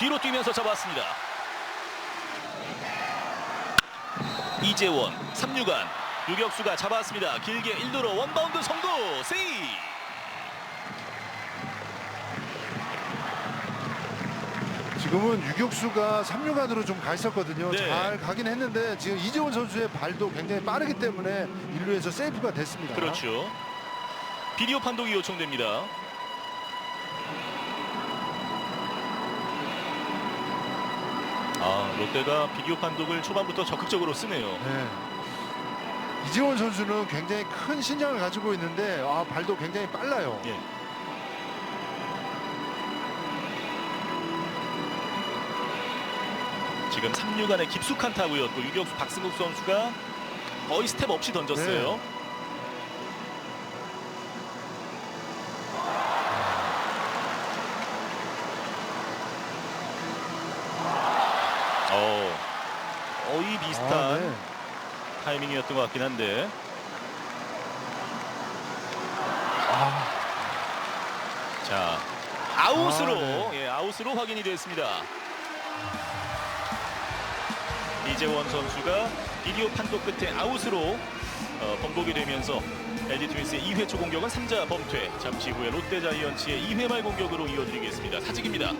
뒤로 뛰면서 잡았습니다. 이재원 3루간 유격수가 잡았습니다. 길게 1루로 원바운드 성공 세이. 지금은 유격수가 3루간으로 좀 가 있었거든요. 네. 잘 가긴 했는데 지금 이재원 선수의 발도 굉장히 빠르기 때문에 1루에서 세이프가 됐습니다. 그렇죠. 비디오 판독이 요청됩니다. 아 롯데가 비디오 판독을 초반부터 적극적으로 쓰네요. 네. 이재원 선수는 굉장히 큰 신장을 가지고 있는데 아, 발도 굉장히 빨라요. 예. 지금 3루간의 깊숙한 타구였고 유격수 박승국 선수가 거의 스텝 없이 던졌어요. 네. 어, 거의 비슷한 아, 네. 타이밍이었던 것 같긴 한데 아, 자 아웃으로 아, 네. 예, 아웃으로 확인이 됐습니다. 이재원 선수가 비디오 판독 끝에 아웃으로 어, 번복이 되면서 LG 트윈스의 2회 초 공격은 3자 범퇴 잠시 후에 롯데 자이언츠의 2회 말 공격으로 이어드리겠습니다. 사직입니다.